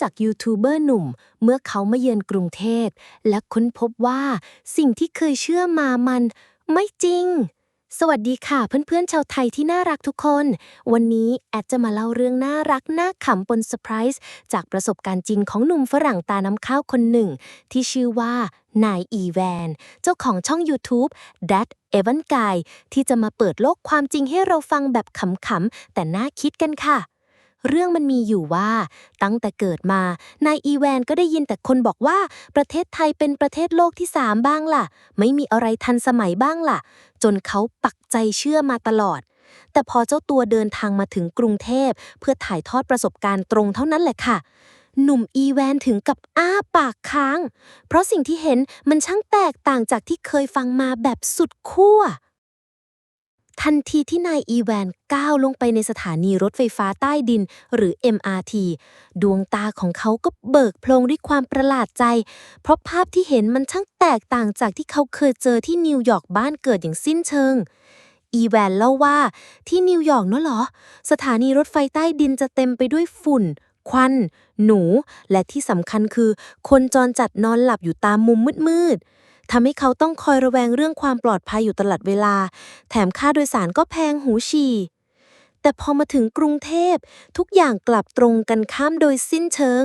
จากยูทูบเบอร์หนุ่ม เมื่อเขามาเยือนกรุงเทพ และค้นพบว่าสิ่งที่เคยเชื่อมามัน ไม่จริง สวัสดีค่ะเพื่อนๆชาวไทยที่น่ารักทุกคน วันนี้แอดจะมาเล่าเรื่องน่ารักน่าขำปนเซอร์ไพรส์จากประสบการณ์จริงของหนุ่มฝรั่งตาน้ำข้าวคนหนึ่ง ที่ชื่อว่านายอีแวน เจ้าของช่อง YouTube That Evan Guy ที่จะมาเปิดโลกความจริงให้เราฟังแบบขำๆแต่น่าคิดกันค่ะ เรื่องมันมีอยู่ว่า ตั้งแต่เกิดมานายอีแวนก็ได้ยินแต่คนบอกว่าประเทศไทยเป็นประเทศโลกที่สามบ้างล่ะ ไม่มีอะไรทันสมัยบ้างล่ะ จนเขาปักใจเชื่อมาตลอด แต่พอเจ้าตัวเดินทางมาถึงกรุงเทพ เพื่อถ่ายทอดประสบการณ์ตรงเท่านั้นแหละค่ะหนุ่มอีแวนถึงกับอ้าปากค้าง เพราะสิ่งที่เห็นมันช่างแตกต่างจากที่เคยฟังมาแบบสุดขั้ว ทันทีที่นายอีแวนก้าวลงไปในสถานีรถไฟฟ้าใต้ดิน หรือ MRT ดวงตาของเขาก็เบิกโพลงด้วยความประหลาดใจ เพราะภาพที่เห็นมันช่างแตกต่างจากที่เขาเคยเจอที่นิวยอร์กบ้านเกิดอย่างสิ้นเชิง อีแวนเล่าว่าที่นิวยอร์กเนอะเหรอ สถานีรถไฟใต้ดินจะเต็มไปด้วยฝุ่น ควัน หนู และที่สำคัญคือ คนจรจัดนอนหลับอยู่ตามมุมมืดๆ ทำให้เขาต้องคอยระแวงเรื่องความปลอดภัยอยู่ตลอดเวลา แถมค่าโดยสารก็แพงหูฉี่แต่พอมาถึงกรุงเทพ ทุกอย่างกลับตรงกันข้ามโดยสิ้นเชิง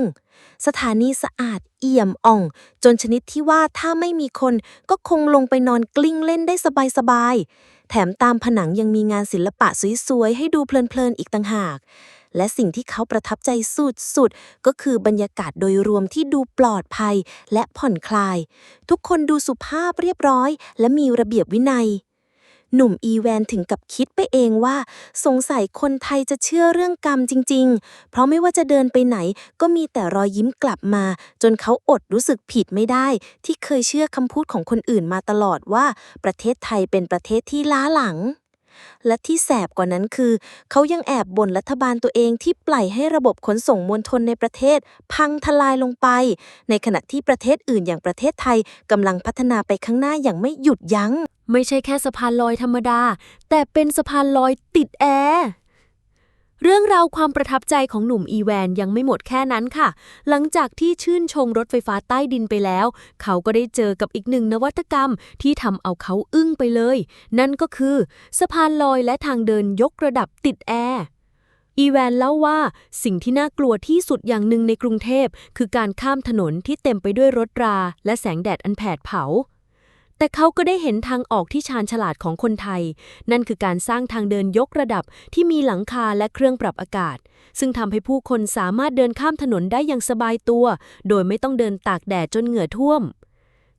สถานีสะอาดเอี่ยมอ่อง จนชนิดที่ว่าถ้าไม่มีคนก็คงลงไปนอนกลิ้งเล่นได้สบายๆแถมตามผนังยังมีงานศิลปะสวยๆ ให้ดูเพลินๆ อีกต่างหาก และสิ่งที่เขาประทับใจสุดๆ ก็คือบรรยากาศโดยรวมที่ดูปลอดภัยและผ่อนคลาย ทุกคนดูสุภาพเรียบร้อย และมีระเบียบวินัย หนุ่มอีแวนถึงกับคิดไปเองว่า สงสัยคนไทยจะเชื่อเรื่องกรรมจริง ๆ เพราะไม่ว่าจะเดินไปไหน ก็มีแต่รอยยิ้มกลับมา จนเขาอดรู้สึกผิดไม่ได้ ที่เคยเชื่อคำพูดของคนอื่นมาตลอดว่า ประเทศไทยเป็นประเทศที่ล้าหลัง และที่แสบกว่านั้นคือ เขายังแอบบ่นรัฐบาลตัวเองที่ปล่อยให้ระบบขนส่งมวลชนในประเทศ พังทลายลงไป ในขณะที่ประเทศอื่นอย่างประเทศไทยกำลังพัฒนาไปข้างหน้าอย่างไม่หยุดยัง้ง ไม่ใช่แค่สะพานลอยธรรมดา แต่เป็นสะพานลอยติดแอร์ เรื่องราวความประทับใจของหนุ่มอีแวนยังไม่หมดแค่นั้นค่ะ หลังจากที่ชื่นชมรถไฟฟ้าใต้ดินไปแล้ว เขาก็ได้เจอกับอีกหนึ่งนวัตกรรมที่ทำเอาเขาอึ้งไปเลย นั่นก็คือ สะพานลอยและทางเดินยกระดับติดแอร์อีแวนเล่าว่าสิ่งที่น่ากลัวที่สุดอย่างหนึ่งในกรุงเทพ คือการข้ามถนนที่เต็มไปด้วยรถรา และแสงแดดอันแผดเผา แต่เขาก็ได้เห็นทางออกที่ชาญฉลาดของคนไทย นั่นคือการสร้างทางเดินยกระดับที่มีหลังคาและเครื่องปรับอากาศ ซึ่งทำให้ผู้คนสามารถเดินข้ามถนนได้อย่างสบายตัว โดยไม่ต้องเดินตากแดดจนเหงื่อท่วม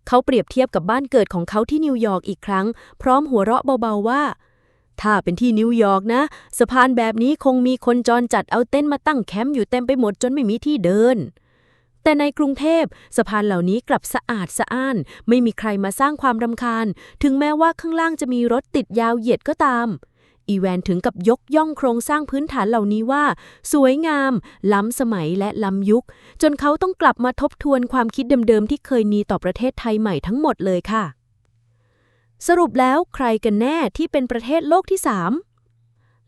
เขาเปรียบเทียบกับบ้านเกิดของเขาที่นิวยอร์กอีกครั้ง พร้อมหัวเราะเบาๆว่า ถ้าเป็นที่นิวยอร์กนะ สะพานแบบนี้คงมีคนจรจัดเอาเต้นท์มาตั้งแคมป์อยู่เต็มไปหมดจนไม่มีที่เดิน แต่ในกรุงเทพสะพานเหล่านี้กลับสะอาดสะอ้าน ไม่มีใครมาสร้างความรำคาญ ถึงแม้ว่าข้างล่างจะมีรถติดยาวเหยียดก็ตาม อีแวนถึงกับยกย่องโครงสร้างพื้นฐานเหล่านี้ว่า สวยงาม ล้ำสมัยและล้ำยุค จนเขาต้องกลับมาทบทวนความคิดเดิมๆที่เคยมีต่อประเทศไทยใหม่ทั้งหมดเลยค่ะ สรุปแล้วใครกันแน่ที่เป็นประเทศโลกที่ 3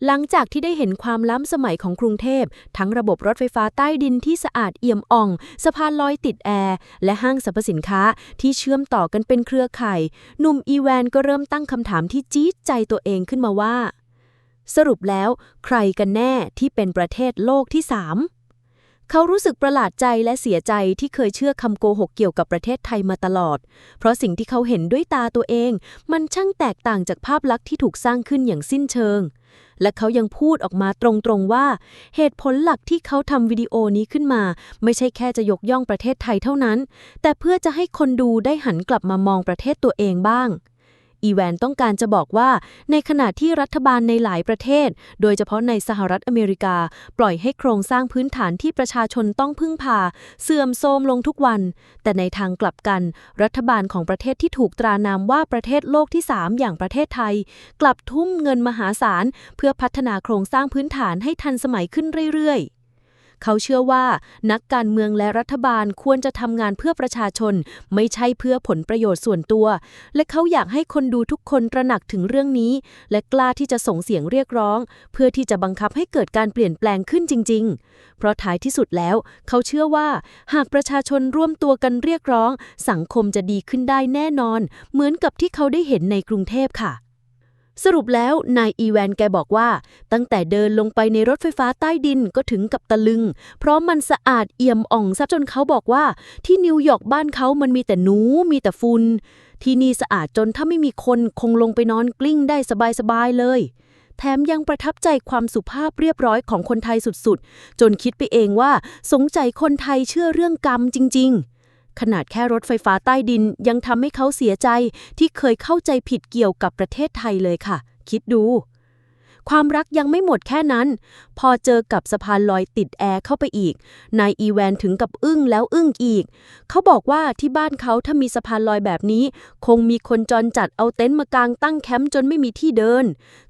หลังจากที่ได้เห็นความล้ำสมัยของกรุงเทพ ทั้งระบบรถไฟฟ้าใต้ดินที่สะอาดเอี่ยมอ่อง สะพานลอยติดแอร์ และห้างสรรพสินค้าที่เชื่อมต่อกันเป็นเครือข่าย หนุ่มอีแวนก็เริ่มตั้งคำถามที่จี๊ดใจตัวเองขึ้นมาว่า สรุปแล้วใครกันแน่ที่เป็นประเทศโลกที่3เขารู้สึกประหลาดใจและเสียใจที่เคยเชื่อคำโกหกเกี่ยวกับประเทศไทยมาตลอด เพราะสิ่งที่เขาเห็นด้วยตาตัวเอง มันช่างแตกต่างจากภาพลักษณ์ที่ถูกสร้างขึ้นอย่างสิ้นเชิง และเขายังพูดออกมาตรงๆว่า เหตุผลหลักที่เขาทำวิดีโอนี้ขึ้นมา ไม่ใช่แค่จะยกย่องประเทศไทยเท่านั้น แต่เพื่อจะให้คนดูได้หันกลับมามองประเทศตัวเองบ้าง อีแวนต้องการจะบอกว่า ในขณะที่รัฐบาลในหลายประเทศ โดยเฉพาะในสหรัฐอเมริกา ปล่อยให้โครงสร้างพื้นฐานที่ประชาชนต้องพึ่งพา เสื่อมโทรมลงทุกวัน แต่ในทางกลับกัน รัฐบาลของประเทศที่ถูกตรานามว่าประเทศโลกที่ 3 อย่างประเทศไทย กลับทุ่มเงินมหาศาล เพื่อพัฒนาโครงสร้างพื้นฐานให้ทันสมัยขึ้นเรื่อยๆ เขาเชื่อว่านักการเมืองและรัฐบาลควรจะทำงานเพื่อประชาชน ไม่ใช่เพื่อผลประโยชน์ส่วนตัว และเขาอยากให้คนดูทุกคนตระหนักถึงเรื่องนี้ และกล้าที่จะส่งเสียงเรียกร้อง เพื่อที่จะบังคับให้เกิดการเปลี่ยนแปลงขึ้นจริง ๆ เพราะท้ายที่สุดแล้ว เขาเชื่อว่า หากประชาชนร่วมตัวกันเรียกร้อง สังคมจะดีขึ้นได้แน่นอน เหมือนกับที่เขาได้เห็นในกรุงเทพค่ะ สรุปแล้วนายอีแวนแกบอกว่า ตั้งแต่เดินลงไปในรถไฟฟ้าใต้ดินก็ถึงกับตะลึง เพราะมันสะอาดเอี่ยมอ่องซะจนเขาบอกว่า ที่นิวยอร์กบ้านเขามันมีแต่หนูมีแต่ฝุ่นที่นี่สะอาดจนถ้าไม่มีคนคงลงไปนอนกลิ้งได้สบายๆเลย แถมยังประทับใจความสุภาพเรียบร้อยของคนไทยสุดๆ จนคิดไปเองว่า สงใจคนไทยเชื่อเรื่องกรรมจริง ๆ ขนาดแค่รถไฟฟ้าใต้ดินยังทำให้เขาเสียใจที่เคยเข้าใจผิดเกี่ยวกับประเทศไทยเลยค่ะ คิดดู ความรักยังไม่หมดแค่นั้น พอเจอกับสะพานลอยติดแอร์เข้าไปอีก นายอีแวนถึงกับอึ้งแล้วอึ้งอีก เขาบอกว่าที่บ้านเขาถ้ามีสะพานลอยแบบนี้ คงมีคนจรจัดเอาเต็นท์มากางตั้งแคมป์จนไม่มีที่เดิน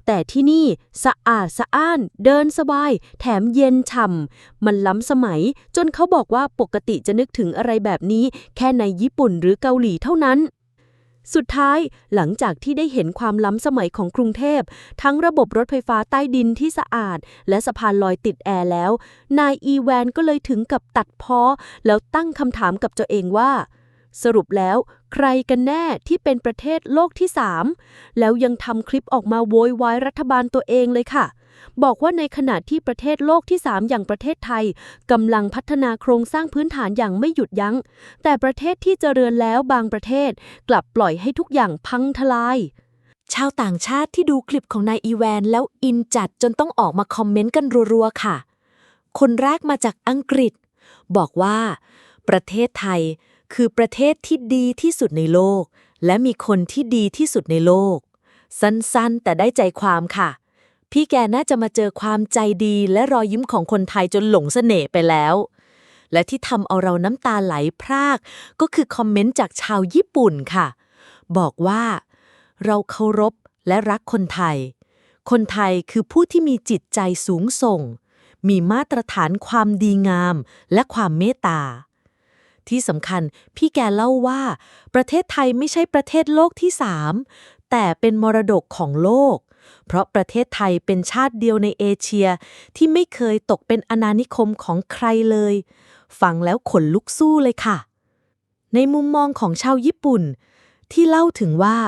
แต่ที่นี่สะอาดสะอ้าน เดินสบาย แถมเย็นฉ่ำ มันล้ำสมัย จนเขาบอกว่าปกติจะนึกถึงอะไรแบบนี้ แค่ในญี่ปุ่นหรือเกาหลีเท่านั้น สุดท้ายหลังจากที่ได้เห็นความล้ำสมัยของกรุงเทพ ทั้งระบบรถไฟฟ้าใต้ดินที่สะอาด และสะพานลอยติดแอร์แล้ว นายอีแวนก็เลยถึงกับตัดพ้อ แล้วตั้งคำถามกับตัวเองว่า สรุปแล้วใครกันแน่ที่เป็นประเทศโลกที่ 3 แล้วยังทำคลิปออกมาโวยวายรัฐบาลตัวเองเลยค่ะ บอกว่าในขณะที่ประเทศโลกที่ 3 อย่างประเทศไทยกำลังพัฒนาโครงสร้างพื้นฐานอย่างไม่หยุดยัง้ง แต่ประเทศที่เจริญแล้วบางประเทศ กลับปล่อยให้ทุกอย่างพังทลาย ชาวต่างชาติที่ดูคลิปของนายอีแวนแล้วอินจัดจนต้องออกมาคอมเมนต์กันรัวๆค่ะ คนแรกมาจากอังกฤษ บอกว่า ประเทศไทยคือประเทศที่ดีที่สุดในโลก และมีคนที่ดีที่สุดในโลก สั้นๆ แต่ได้ใจความค่ะ พี่แกน่าจะมาเจอความใจดีและรอยยิ้มของคนไทยจนหลงเสน่ห์ไปแล้ว และที่ทำเอาเราน้ำตาไหลพราก ก็คือคอมเมนต์จากชาวญี่ปุ่นค่ะ บอกว่า เราเคารพและรักคนไทย คนไทยคือผู้ที่มีจิตใจสูงส่ง มีมาตรฐานความดีงามและความเมตตาที่สำคัญพี่แกเล่าว่า ประเทศไทยไม่ใช่ประเทศโลกที่สามแต่เป็นมรดกของโลก เพราะประเทศไทยเป็นชาติเดียวในเอเชียที่ไม่เคยตกเป็นอาณานิคมของใครเลย ฟังแล้วขนลุกสู้เลยค่ะ ในมุมมองของชาวญี่ปุ่น ที่เล่าถึงว่า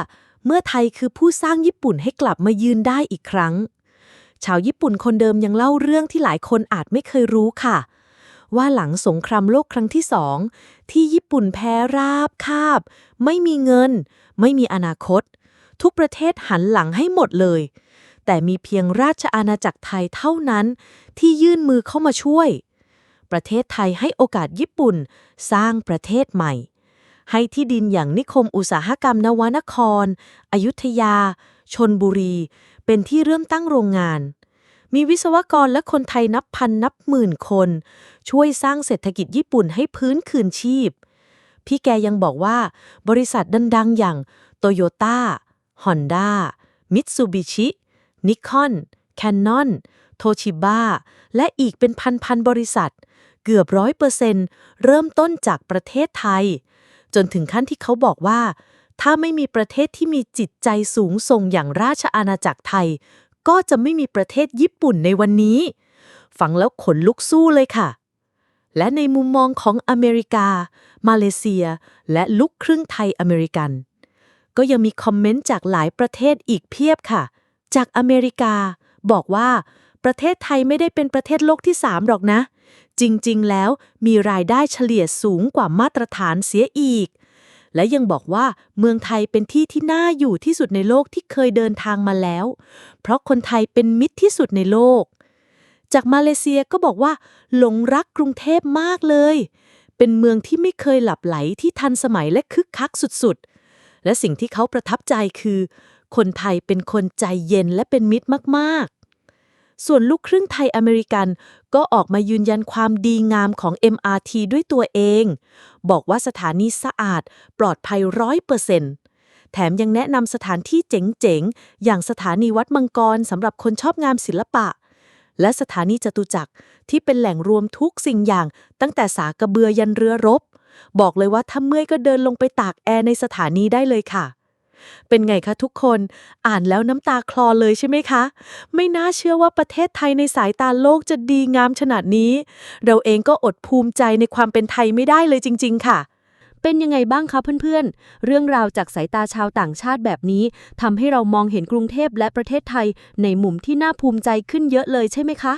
เมื่อไทยคือผู้สร้างญี่ปุ่นให้กลับมายืนได้อีกครั้ง ชาวญี่ปุ่นคนเดิมยังเล่าเรื่องที่หลายคนอาจไม่เคยรู้ค่ะ ว่าหลังสงครามโลกครั้งที่สองที่ญี่ปุ่นแพ้ราบคาบ ไม่มีเงิน ไม่มีอนาคต ทุกประเทศหันหลังให้หมดเลย แต่มีเพียงราชอาณาจักรไทยเท่านั้นที่ยื่นมือเข้ามาช่วย ประเทศไทยให้โอกาสญี่ปุ่นสร้างประเทศใหม่ ให้ที่ดินอย่างนิคมอุตสาหกรรมนวนคร อยุธยา ชนบุรี เป็นที่เริ่มตั้งโรงงาน มีวิศวกรและคนไทยนับพันนับหมื่นคน ช่วยสร้างเศรษฐกิจญี่ปุ่นให้พื้นคืนชีพพี่แกยังบอกว่าบริษัทดังๆอย่างโตโยต้า ฮอนด้ามิตซูบิชินิคอนแคนนอนโทชิบ้าและอีกเป็นพันๆบริษัท เกือบร้อยเปอร์เซนเริ่มต้นจากประเทศไทย จนถึงขั้นที่เขาบอกว่า ถ้าไม่มีประเทศที่มีจิตใจสูงส่งอย่างราชอาณาจักรไทย ก็จะไม่มีประเทศญี่ปุ่นในวันนี้ ฟังแล้วขนลุกสู้เลยค่ะและในมุมมองของอเมริกา มาเลเซีย และลูกครึ่งไทยอเมริกัน ก็ยังมีคอมเมนต์จากหลายประเทศอีกเพียบค่ะ จากอเมริกา บอกว่าประเทศไทยไม่ได้เป็นประเทศโลกที่ 3 หรอกนะ จริงๆ แล้วมีรายได้เฉลี่ยสูงกว่ามาตรฐานเสียอีก และยังบอกว่าเมืองไทยเป็นที่ที่น่าอยู่ที่สุดในโลกที่เคยเดินทางมาแล้ว เพราะคนไทยเป็นมิตรที่สุดในโลก จากมาเลเซียก็บอกว่า หลงรักกรุงเทพมากเลย เป็นเมืองที่ไม่เคยหลับไหลที่ทันสมัยและคึกคักสุดๆ และสิ่งที่เขาประทับใจคือ คนไทยเป็นคนใจเย็นและเป็นมิตรมากๆ ส่วนลูกครึ่งไทยอเมริกันก็ออกมายืนยันความดีงามของ MRT ด้วยตัวเอง บอกว่าสถานีสะอาดปลอดภัยร้อยเปอร์เซ็นต์แถมยังแนะนำสถานที่เจ๋งๆ อย่างสถานีวัดมังกรสำหรับคนชอบงามศิลปะ และสถานีจตุจักรที่เป็นแหล่งรวมทุกสิ่งอย่างตั้งแต่สากระเบือยันเรือรบ บอกเลยว่าถ้าเมื่อยก็เดินลงไปตากแอร์ในสถานีได้เลยค่ะ เป็นไงคะทุกคน อ่านแล้วน้ำตาคลอเลยใช่ไหมคะ ไม่น่าเชื่อว่าประเทศไทยในสายตาโลกจะดีงามขนาดนี้ เราเองก็อดภูมิใจในความเป็นไทยไม่ได้เลยจริง ๆ ค่ะเป็นยังไงบ้างคะเพื่อนๆ เรื่องราวจากสายตาชาวต่างชาติแบบนี้ทำให้เรามองเห็นกรุงเทพและประเทศไทยในมุมที่น่าภูมิใจขึ้นเยอะเลยใช่ไหมคะ